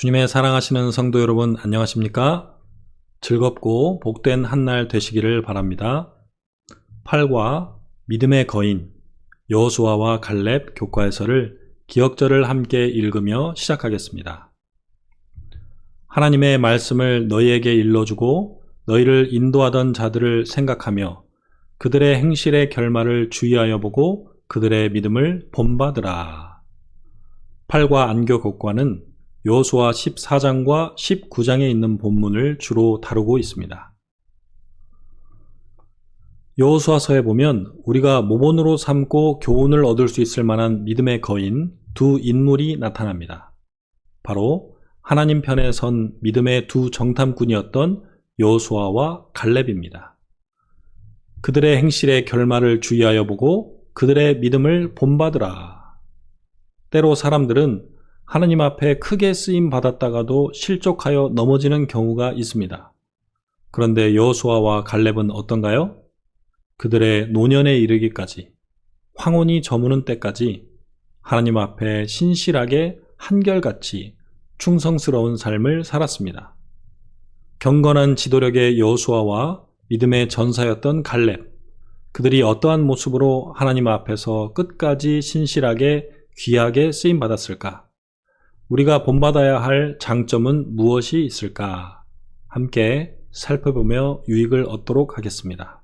주님의 사랑하시는 성도 여러분 안녕하십니까? 즐겁고 복된 한날 되시기를 바랍니다. 8과 믿음의 거인 여호수아와 갈렙 교과에서를 기억절을 함께 읽으며 시작하겠습니다. 하나님의 말씀을 너희에게 일러주고 너희를 인도하던 자들을 생각하며 그들의 행실의 결말을 주의하여 보고 그들의 믿음을 본받으라. 8과 안교 교과는 여호수아 14장과 19장에 있는 본문을 주로 다루고 있습니다. 여호수아서에 보면 우리가 모본으로 삼고 교훈을 얻을 수 있을 만한 믿음의 거인 두 인물이 나타납니다. 바로 하나님 편에 선 믿음의 두 정탐꾼이었던 여호수아와 갈렙입니다. 그들의 행실의 결말을 주의하여 보고 그들의 믿음을 본받으라. 때로 사람들은 하나님 앞에 크게 쓰임 받았다가도 실족하여 넘어지는 경우가 있습니다. 그런데 여호수아와 갈렙은 어떤가요? 그들의 노년에 이르기까지 황혼이 저무는 때까지 하나님 앞에 신실하게 한결같이 충성스러운 삶을 살았습니다. 경건한 지도력의 여호수아와 믿음의 전사였던 갈렙 그들이 어떠한 모습으로 하나님 앞에서 끝까지 신실하게 귀하게 쓰임 받았을까? 우리가 본받아야 할 장점은 무엇이 있을까? 함께 살펴보며 유익을 얻도록 하겠습니다.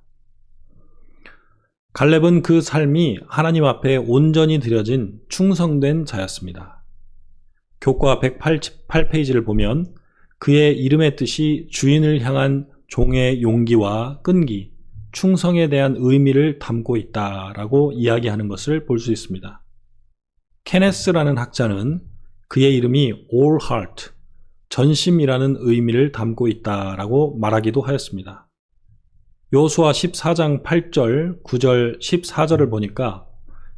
갈렙은 그 삶이 하나님 앞에 온전히 드려진 충성된 자였습니다. 교과 188페이지를 보면 그의 이름의 뜻이 주인을 향한 종의 용기와 끈기, 충성에 대한 의미를 담고 있다라고 이야기하는 것을 볼 수 있습니다. 케네스라는 학자는 그의 이름이 all heart, 전심이라는 의미를 담고 있다라고 말하기도 하였습니다. 요수아 14장 8절, 9절, 14절을 보니까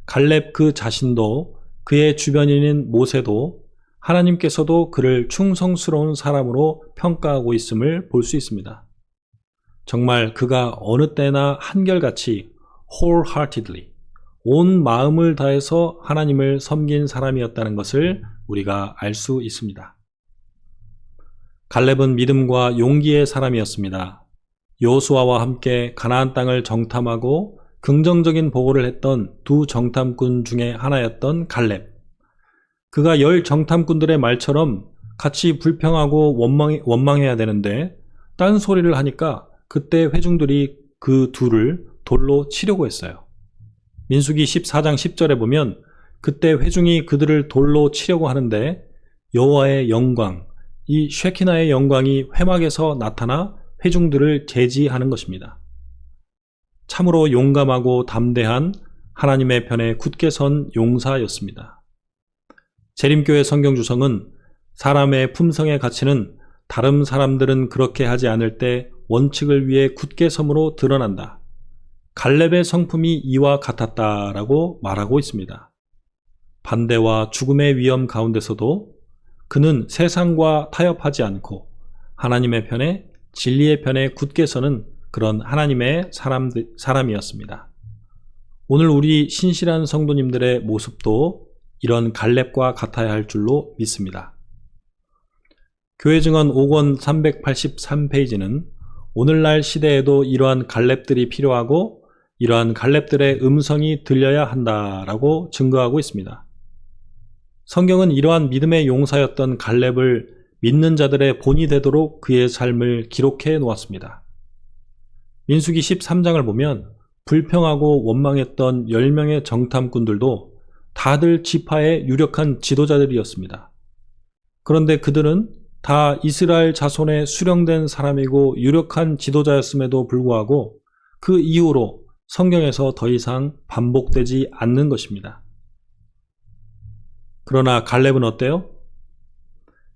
갈렙 그 자신도 그의 주변인인 모세도 하나님께서도 그를 충성스러운 사람으로 평가하고 있음을 볼 수 있습니다. 정말 그가 어느 때나 한결같이 wholeheartedly 온 마음을 다해서 하나님을 섬긴 사람이었다는 것을 우리가 알 수 있습니다. 갈렙은 믿음과 용기의 사람이었습니다. 요수아와 함께 가나안 땅을 정탐하고 긍정적인 보고를 했던 두 정탐꾼 중에 하나였던 갈렙. 그가 열 정탐꾼들의 말처럼 같이 불평하고 원망, 원망해야 되는데 딴소리를 하니까 그때 회중들이 그 둘을 돌로 치려고 했어요. 민수기 14장 10절에 보면 그때 회중이 그들을 돌로 치려고 하는데 여호와의 영광, 이 쉐키나의 영광이 회막에서 나타나 회중들을 제지하는 것입니다. 참으로 용감하고 담대한 하나님의 편에 굳게 선 용사였습니다. 재림교회 성경주성은 사람의 품성의 가치는 다른 사람들은 그렇게 하지 않을 때 원칙을 위해 굳게 섬으로 드러난다. 갈렙의 성품이 이와 같았다라고 말하고 있습니다. 반대와 죽음의 위험 가운데서도 그는 세상과 타협하지 않고 하나님의 편에 진리의 편에 굳게 서는 그런 하나님의 사람, 사람이었습니다. 오늘 우리 신실한 성도님들의 모습도 이런 갈렙과 같아야 할 줄로 믿습니다. 교회 증언 5권 383페이지는 오늘날 시대에도 이러한 갈렙들이 필요하고 이러한 갈렙들의 음성이 들려야 한다라고 증거하고 있습니다. 성경은 이러한 믿음의 용사였던 갈렙을 믿는 자들의 본이 되도록 그의 삶을 기록해 놓았습니다. 민수기 13장을 보면 불평하고 원망했던 10명의 정탐꾼들도 다들 지파의 유력한 지도자들이었습니다. 그런데 그들은 다 이스라엘 자손에 수령된 사람이고 유력한 지도자였음에도 불구하고 그 이후로 성경에서 더 이상 반복되지 않는 것입니다. 그러나 갈렙은 어때요?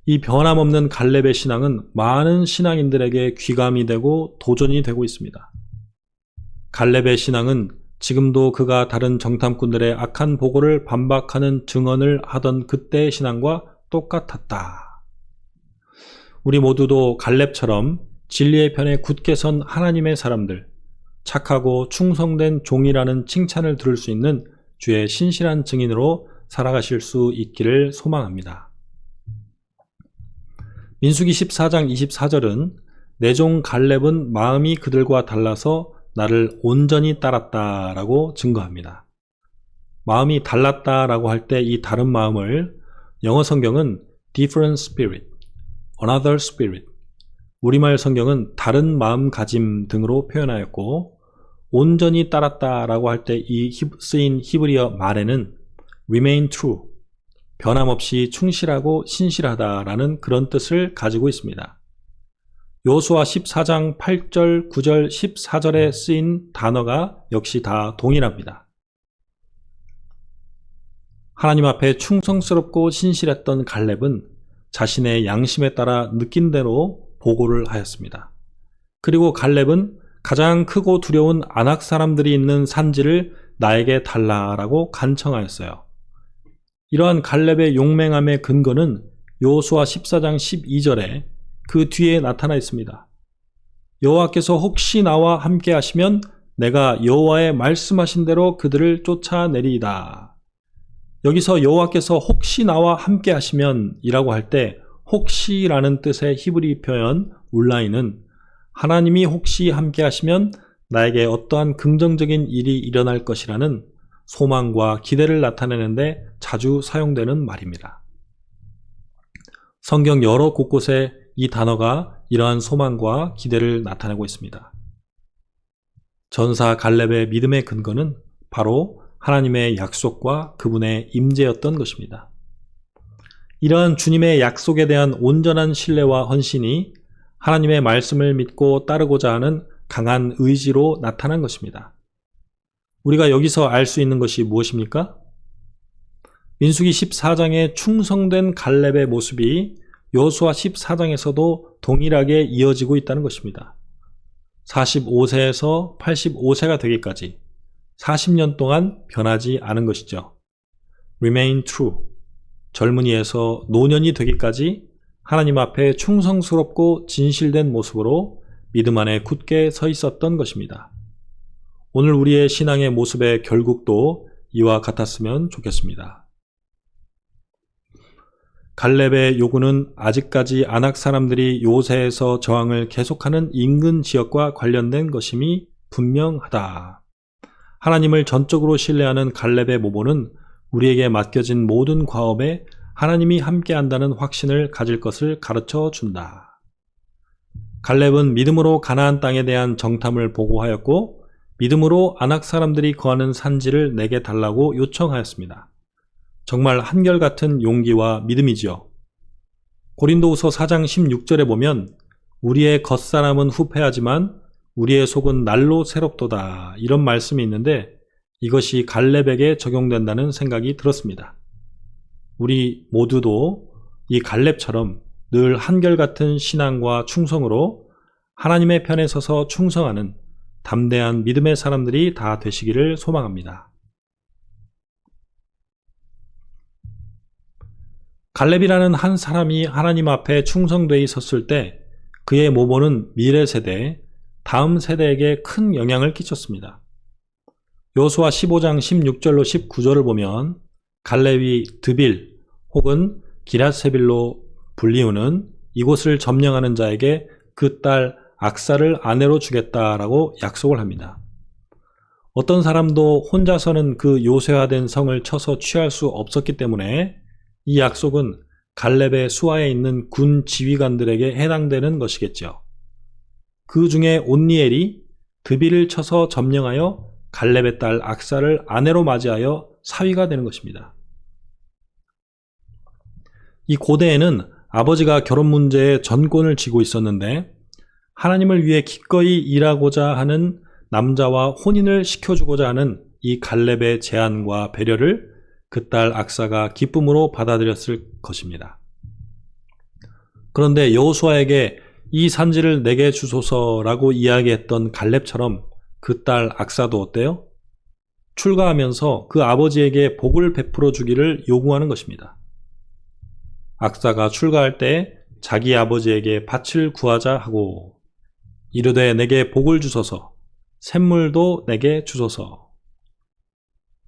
이 변함없는 갈렙의 신앙은 많은 신앙인들에게 귀감이 되고 도전이 되고 있습니다. 갈렙의 신앙은 지금도 그가 다른 정탐꾼들의 악한 보고를 반박하는 증언을 하던 그때의 신앙과 똑같았다. 우리 모두도 갈렙처럼 진리의 편에 굳게 선 하나님의 사람들, 착하고 충성된 종이라는 칭찬을 들을 수 있는 주의 신실한 증인으로 살아가실 수 있기를 소망합니다. 민수기 14장 24절은 내종 갈렙은 마음이 그들과 달라서 나를 온전히 따랐다라고 증거합니다. 마음이 달랐다라고 할 때 이 다른 마음을 영어 성경은 different spirit, another spirit, 우리말 성경은 다른 마음가짐 등으로 표현하였고 온전히 따랐다라고 할 때 이 쓰인 히브리어 말에는 remain true, 변함없이 충실하고 신실하다라는 그런 뜻을 가지고 있습니다. 요수와 14장 8절, 9절, 14절에 쓰인 단어가 역시 다 동일합니다. 하나님 앞에 충성스럽고 신실했던 갈렙은 자신의 양심에 따라 느낀 대로 보고를 하였습니다. 그리고 갈렙은 가장 크고 두려운 안악 사람들이 있는 산지를 나에게 달라라고 간청하였어요. 이러한 갈렙의 용맹함의 근거는 요수와 14장 12절에 그 뒤에 나타나 있습니다. 여호와께서 혹시 나와 함께 하시면 내가 여호와의 말씀하신 대로 그들을 쫓아내리이다. 여기서 여호와께서 혹시 나와 함께 하시면 이라고 할 때 혹시라는 뜻의 히브리 표현 울라인은 하나님이 혹시 함께 하시면 나에게 어떠한 긍정적인 일이 일어날 것이라는 소망과 기대를 나타내는데 자주 사용되는 말입니다. 성경 여러 곳곳에 이 단어가 이러한 소망과 기대를 나타내고 있습니다. 전사 갈렙의 믿음의 근거는 바로 하나님의 약속과 그분의 임재였던 것입니다. 이러한 주님의 약속에 대한 온전한 신뢰와 헌신이 하나님의 말씀을 믿고 따르고자 하는 강한 의지로 나타난 것입니다. 우리가 여기서 알 수 있는 것이 무엇입니까? 민수기 14장의 충성된 갈렙의 모습이 여수와 14장에서도 동일하게 이어지고 있다는 것입니다. 45세에서 85세가 되기까지 40년 동안 변하지 않은 것이죠. remain true. 젊은이에서 노년이 되기까지 하나님 앞에 충성스럽고 진실된 모습으로 믿음 안에 굳게 서 있었던 것입니다. 오늘 우리의 신앙의 모습의 결국도 이와 같았으면 좋겠습니다. 갈렙의 요구는 아직까지 안악 사람들이 요새에서 저항을 계속하는 인근 지역과 관련된 것임이 분명하다. 하나님을 전적으로 신뢰하는 갈렙의 모모는 우리에게 맡겨진 모든 과업에 하나님이 함께한다는 확신을 가질 것을 가르쳐 준다. 갈렙은 믿음으로 가나안 땅에 대한 정탐을 보고하였고 믿음으로 안악 사람들이 거하는 산지를 내게 달라고 요청하였습니다. 정말 한결같은 용기와 믿음이지요. 고린도후서 4장 16절에 보면 우리의 겉사람은 후패하지만 우리의 속은 날로 새롭도다 이런 말씀이 있는데 이것이 갈렙에게 적용된다는 생각이 들었습니다. 우리 모두도 이 갈렙처럼 늘 한결같은 신앙과 충성으로 하나님의 편에 서서 충성하는 담대한 믿음의 사람들이 다 되시기를 소망합니다. 갈렙이라는 한 사람이 하나님 앞에 충성되어 있었을 때 그의 모모는 미래 세대, 다음 세대에게 큰 영향을 끼쳤습니다. 요수와 15장 16절로 19절을 보면 갈렙이 드빌 혹은 기라세빌로 불리우는 이곳을 점령하는 자에게 그 딸 악사를 아내로 주겠다라고 약속을 합니다. 어떤 사람도 혼자서는 그 요새화된 성을 쳐서 취할 수 없었기 때문에 이 약속은 갈렙의 수하에 있는 군 지휘관들에게 해당되는 것이겠죠. 그 중에 온니엘이 드비를 쳐서 점령하여 갈렙의 딸 악사를 아내로 맞이하여 사위가 되는 것입니다. 이 고대에는 아버지가 결혼 문제에 전권을 쥐고 있었는데 하나님을 위해 기꺼이 일하고자 하는 남자와 혼인을 시켜주고자 하는 이 갈렙의 제안과 배려를 그 딸 악사가 기쁨으로 받아들였을 것입니다. 그런데 여호수아에게 이 산지를 내게 주소서라고 이야기했던 갈렙처럼 그 딸 악사도 어때요? 출가하면서 그 아버지에게 복을 베풀어 주기를 요구하는 것입니다. 악사가 출가할 때 자기 아버지에게 밭을 구하자 하고 이르되 내게 복을 주소서 샘물도 내게 주소서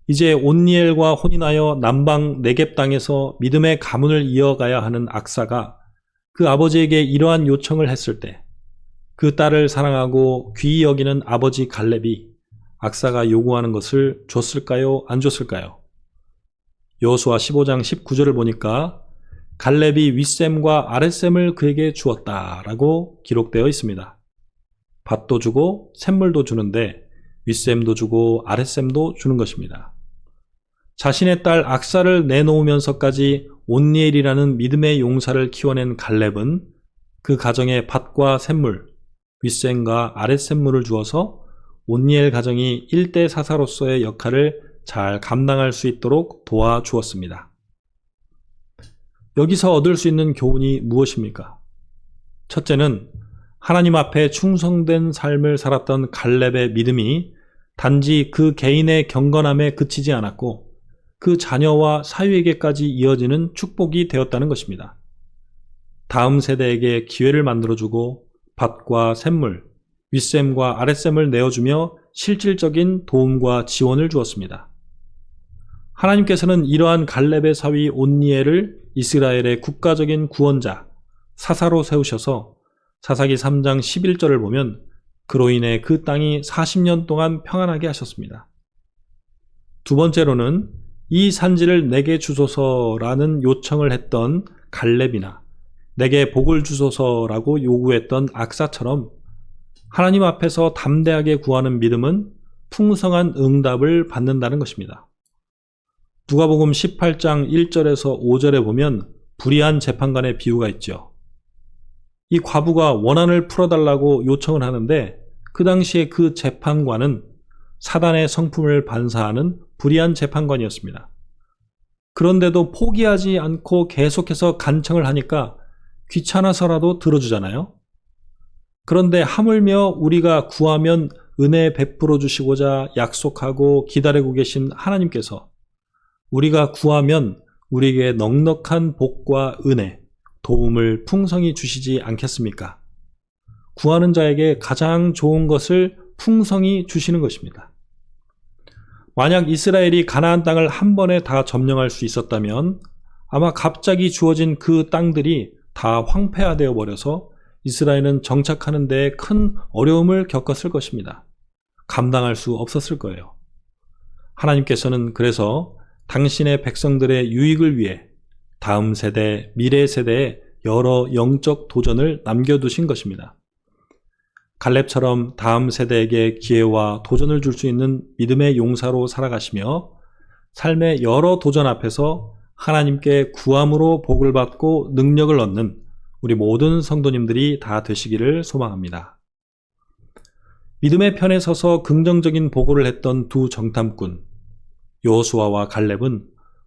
이제 온니엘과 혼인하여 남방 네겝 땅에서 믿음의 가문을 이어가야 하는 악사가 그 아버지에게 이러한 요청을 했을 때 그 딸을 사랑하고 귀히 여기는 아버지 갈렙이 악사가 요구하는 것을 줬을까요? 안 줬을까요? 여호수아 15장 19절을 보니까 갈렙이 윗셈과 아랫셈을 그에게 주었다라고 기록되어 있습니다. 밭도 주고 샘물도 주는데 윗셈도 주고 아랫셈도 주는 것입니다. 자신의 딸 악사를 내놓으면서까지 온니엘이라는 믿음의 용사를 키워낸 갈렙은 그 가정에 밭과 샘물, 윗셈과 아랫셈물을 주어서 온니엘 가정이 일대 사사로서의 역할을 잘 감당할 수 있도록 도와주었습니다. 여기서 얻을 수 있는 교훈이 무엇입니까? 첫째는 하나님 앞에 충성된 삶을 살았던 갈렙의 믿음이 단지 그 개인의 경건함에 그치지 않았고 그 자녀와 사위에게까지 이어지는 축복이 되었다는 것입니다. 다음 세대에게 기회를 만들어주고 밭과 샘물, 윗샘과 아랫샘을 내어주며 실질적인 도움과 지원을 주었습니다. 하나님께서는 이러한 갈렙의 사위 온니엘을 이스라엘의 국가적인 구원자, 사사로 세우셔서 사사기 3장 11절을 보면 그로 인해 그 땅이 40년 동안 평안하게 하셨습니다. 두 번째로는 이 산지를 내게 주소서라는 요청을 했던 갈렙이나 내게 복을 주소서라고 요구했던 악사처럼 하나님 앞에서 담대하게 구하는 믿음은 풍성한 응답을 받는다는 것입니다. 누가복음 18장 1절에서 5절에 보면 불의한 재판관의 비유가 있죠. 이 과부가 원한을 풀어달라고 요청을 하는데 그 당시에 그 재판관은 사단의 성품을 반사하는 불의한 재판관이었습니다. 그런데도 포기하지 않고 계속해서 간청을 하니까 귀찮아서라도 들어주잖아요. 그런데 하물며 우리가 구하면 은혜 베풀어 주시고자 약속하고 기다리고 계신 하나님께서 우리가 구하면 우리에게 넉넉한 복과 은혜, 도움을 풍성히 주시지 않겠습니까? 구하는 자에게 가장 좋은 것을 풍성히 주시는 것입니다. 만약 이스라엘이 가나안 땅을 한 번에 다 점령할 수 있었다면 아마 갑자기 주어진 그 땅들이 다 황폐화되어 버려서 이스라엘은 정착하는 데큰 어려움을 겪었을 것입니다. 감당할 수 없었을 거예요. 하나님께서는 그래서 당신의 백성들의 유익을 위해 다음 세대, 미래 세대에 여러 영적 도전을 남겨두신 것입니다. 갈렙처럼 다음 세대에게 기회와 도전을 줄 수 있는 믿음의 용사로 살아가시며 삶의 여러 도전 앞에서 하나님께 구함으로 복을 받고 능력을 얻는 우리 모든 성도님들이 다 되시기를 소망합니다. 믿음의 편에 서서 긍정적인 보고를 했던 두 정탐꾼 요수아와 갈렙은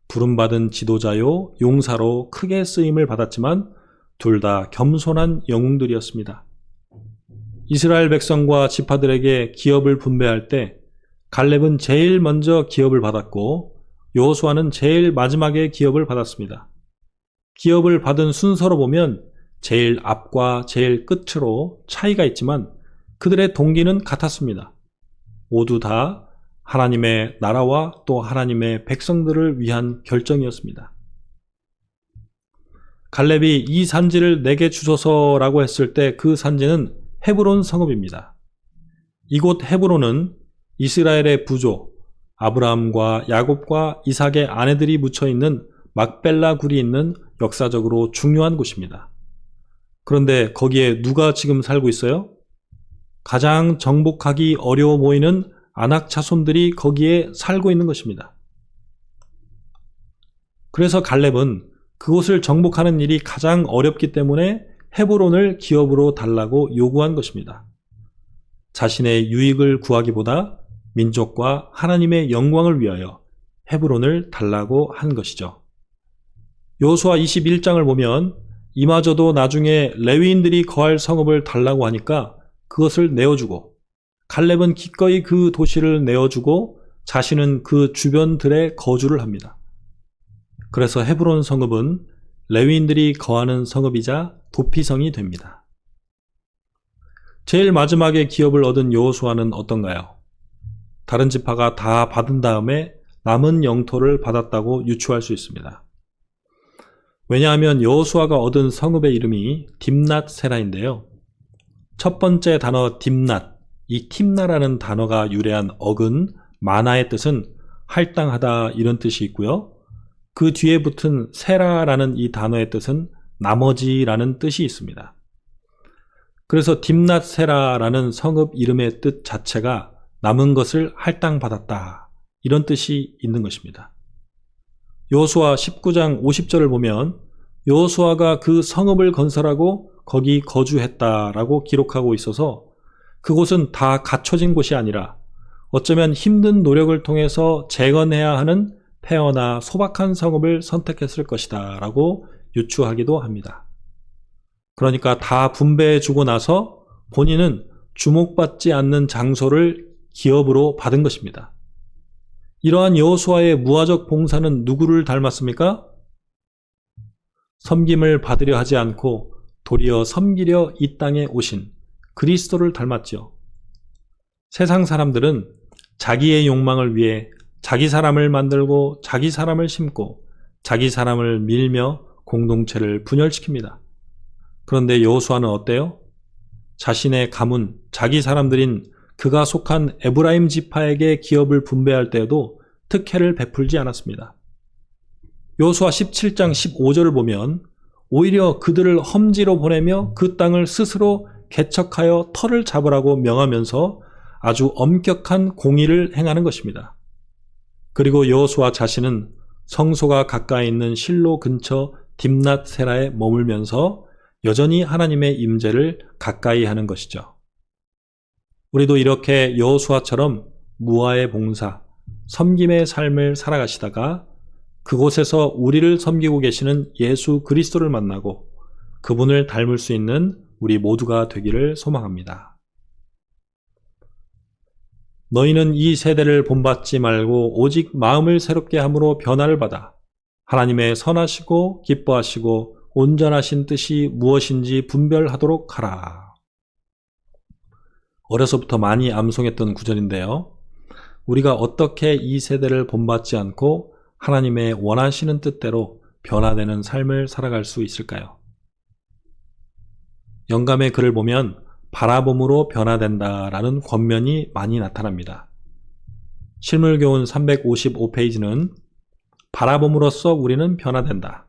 부름받은 지도자요 용사로 크게 쓰임을 받았지만 둘 다 겸손한 영웅들이었습니다. 이스라엘 백성과 지파들에게 기업을 분배할 때 갈렙은 제일 먼저 기업을 받았고 여호수아는 제일 마지막에 기업을 받았습니다. 기업을 받은 순서로 보면 제일 앞과 제일 끝으로 차이가 있지만 그들의 동기는 같았습니다. 모두 다 하나님의 나라와 또 하나님의 백성들을 위한 결정이었습니다. 갈렙이 이 산지를 내게 주소서라고 했을 때 그 산지는 헤브론 성읍입니다. 이곳 헤브론은 이스라엘의 부조 아브라함과 야곱과 이삭의 아내들이 묻혀 있는 막벨라 굴이 있는 역사적으로 중요한 곳입니다. 그런데 거기에 누가 지금 살고 있어요? 가장 정복하기 어려워 보이는 아낙 자손들이 거기에 살고 있는 것입니다. 그래서 갈렙은 그곳을 정복하는 일이 가장 어렵기 때문에 헤브론을 기업으로 달라고 요구한 것입니다. 자신의 유익을 구하기보다 민족과 하나님의 영광을 위하여 헤브론을 달라고 한 것이죠. 요수아 21장을 보면 이마저도 나중에 레위인들이 거할 성읍을 달라고 하니까 그것을 내어주고 갈렙은 기꺼이 그 도시를 내어주고 자신은 그 주변들에 거주를 합니다. 그래서 헤브론 성읍은 레위인들이 거하는 성읍이자 도피성이 됩니다. 제일 마지막에 기업을 얻은 여호수아는 어떤가요? 다른 지파가 다 받은 다음에 남은 영토를 받았다고 유추할 수 있습니다. 왜냐하면 여호수아가 얻은 성읍의 이름이 딥낫 세라인데요. 첫 번째 단어 딥낫, 이 팁나라는 단어가 유래한 어근 마나의 뜻은 할당하다 이런 뜻이 있고요. 그 뒤에 붙은 세라라는 이 단어의 뜻은 나머지라는 뜻이 있습니다. 그래서 딥낫 세라라는 성읍 이름의 뜻 자체가 남은 것을 할당받았다 이런 뜻이 있는 것입니다. 여호수아 19장 50절을 보면 여호수아가 그 성읍을 건설하고 거기 거주했다라고 기록하고 있어서 그곳은 다 갖춰진 곳이 아니라 어쩌면 힘든 노력을 통해서 재건해야 하는 폐허나 소박한 성읍을 선택했을 것이다 라고 유추하기도 합니다. 그러니까 다 분배해 주고 나서 본인은 주목받지 않는 장소를 기업으로 받은 것입니다. 이러한 여호수아의 무화적 봉사는 누구를 닮았습니까? 섬김을 받으려 하지 않고 도리어 섬기려 이 땅에 오신 그리스도를 닮았죠. 세상 사람들은 자기의 욕망을 위해 자기 사람을 만들고 자기 사람을 심고 자기 사람을 밀며 공동체를 분열시킵니다. 그런데 여호수아는 어때요? 자신의 가문, 자기 사람들인 그가 속한 에브라임 지파에게 기업을 분배할 때에도 특혜를 베풀지 않았습니다. 여호수아 17장 15절을 보면 오히려 그들을 험지로 보내며 그 땅을 스스로 개척하여 터를 잡으라고 명하면서 아주 엄격한 공의를 행하는 것입니다. 그리고 여호수아 자신은 성소가 가까이 있는 실로 근처 딥낫 세라에 머물면서 여전히 하나님의 임재를 가까이 하는 것이죠. 우리도 이렇게 여호수아처럼 무아의 봉사, 섬김의 삶을 살아가시다가 그곳에서 우리를 섬기고 계시는 예수 그리스도를 만나고 그분을 닮을 수 있는 우리 모두가 되기를 소망합니다. 너희는 이 세대를 본받지 말고 오직 마음을 새롭게 함으로 변화를 받아 하나님의 선하시고 기뻐하시고 온전하신 뜻이 무엇인지 분별하도록 하라. 어려서부터 많이 암송했던 구절인데요. 우리가 어떻게 이 세대를 본받지 않고 하나님의 원하시는 뜻대로 변화되는 삶을 살아갈 수 있을까요? 영감의 글을 보면 바라봄으로 변화된다라는 권면이 많이 나타납니다. 실물교훈 355페이지는 바라봄으로써 우리는 변화된다.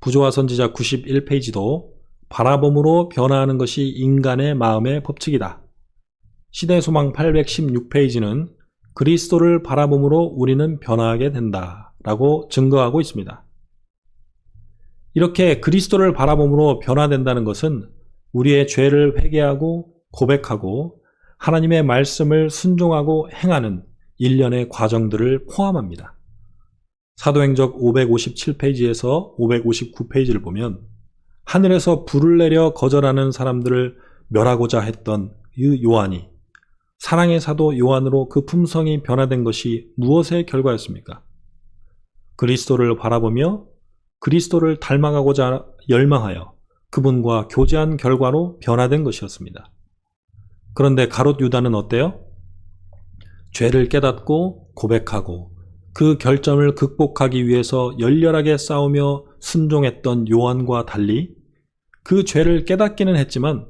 부조화 선지자 91페이지도 바라봄으로 변화하는 것이 인간의 마음의 법칙이다. 시대 소망 816페이지는 그리스도를 바라봄으로 우리는 변화하게 된다. 라고 증거하고 있습니다. 이렇게 그리스도를 바라봄으로 변화된다는 것은 우리의 죄를 회개하고 고백하고 하나님의 말씀을 순종하고 행하는 일련의 과정들을 포함합니다. 사도행적 557페이지에서 559페이지를 보면 하늘에서 불을 내려 거절하는 사람들을 멸하고자 했던 이 요한이 사랑의 사도 요한으로 그 품성이 변화된 것이 무엇의 결과였습니까? 그리스도를 바라보며 그리스도를 닮아가고자 열망하여 그분과 교제한 결과로 변화된 것이었습니다. 그런데 가롯 유다는 어때요? 죄를 깨닫고 고백하고 그 결점을 극복하기 위해서 열렬하게 싸우며 순종했던 요한과 달리 그 죄를 깨닫기는 했지만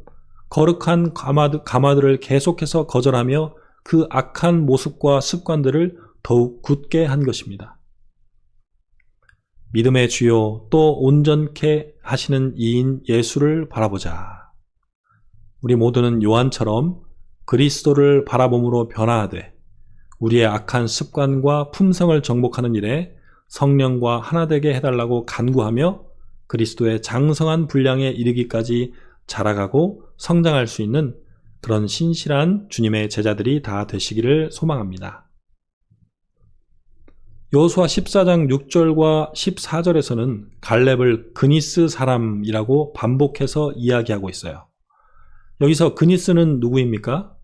거룩한 가마드, 가마들을 계속해서 거절하며 그 악한 모습과 습관들을 더욱 굳게 한 것입니다. 믿음의 주요 또 온전케 하시는 이인 예수를 바라보자. 우리 모두는 요한처럼 그리스도를 바라봄으로 변화하되 우리의 악한 습관과 품성을 정복하는 일에 성령과 하나 되게 해달라고 간구하며 그리스도의 장성한 분량에 이르기까지 자라가고 성장할 수 있는 그런 신실한 주님의 제자들이 다 되시기를 소망합니다. 여호수아 14장 6절과 14절에서는 갈렙을 그니스 사람이라고 반복해서 이야기하고 있어요. 여기서 그니스는 누구입니까?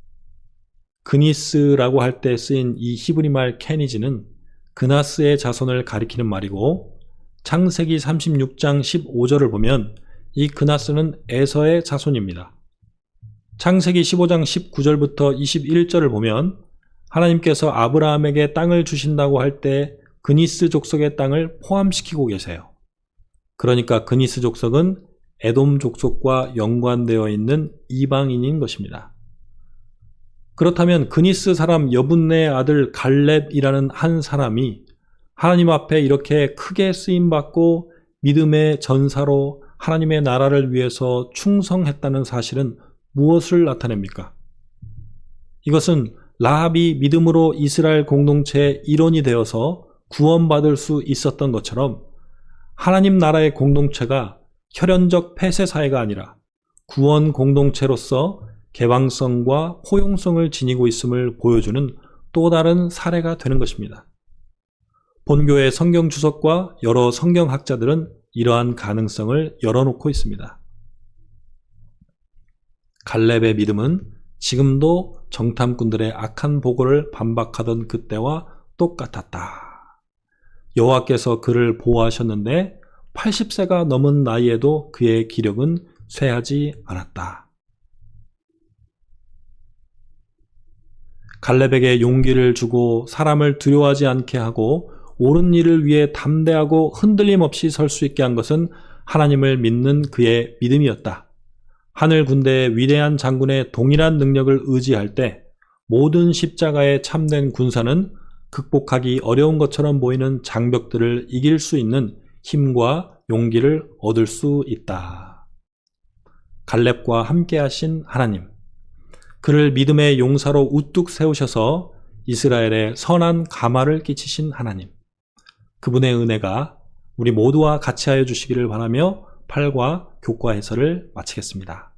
그니스라고 할 때 쓰인 이 히브리 말 케니지는 그나스의 자손을 가리키는 말이고 창세기 36장 15절을 보면 이 그나스는 에서의 자손입니다. 창세기 15장 19절부터 21절을 보면 하나님께서 아브라함에게 땅을 주신다고 할 때 그니스 족속의 땅을 포함시키고 계세요. 그러니까 그니스 족속은 에돔 족속과 연관되어 있는 이방인인 것입니다. 그렇다면 그니스 사람 여분네의 아들 갈렙이라는 한 사람이 하나님 앞에 이렇게 크게 쓰임받고 믿음의 전사로 하나님의 나라를 위해서 충성했다는 사실은 무엇을 나타냅니까? 이것은 라합이 믿음으로 이스라엘 공동체의 일원이 되어서 구원받을 수 있었던 것처럼 하나님 나라의 공동체가 혈연적 폐쇄 사회가 아니라 구원 공동체로서 개방성과 포용성을 지니고 있음을 보여주는 또 다른 사례가 되는 것입니다. 본교의 성경 주석과 여러 성경학자들은 이러한 가능성을 열어놓고 있습니다. 갈렙의 믿음은 지금도 정탐꾼들의 악한 보고를 반박하던 그때와 똑같았다. 여호와께서 그를 보호하셨는데 80세가 넘은 나이에도 그의 기력은 쇠하지 않았다. 갈렙에게 용기를 주고 사람을 두려워하지 않게 하고 옳은 일을 위해 담대하고 흔들림 없이 설 수 있게 한 것은 하나님을 믿는 그의 믿음이었다. 하늘 군대의 위대한 장군의 동일한 능력을 의지할 때 모든 십자가의 참된 군사는 극복하기 어려운 것처럼 보이는 장벽들을 이길 수 있는 힘과 용기를 얻을 수 있다. 갈렙과 함께 하신 하나님. 그를 믿음의 용사로 우뚝 세우셔서 이스라엘에 선한 가마를 끼치신 하나님. 그분의 은혜가 우리 모두와 같이 하여 주시기를 바라며 8과 교과 해설을 마치겠습니다.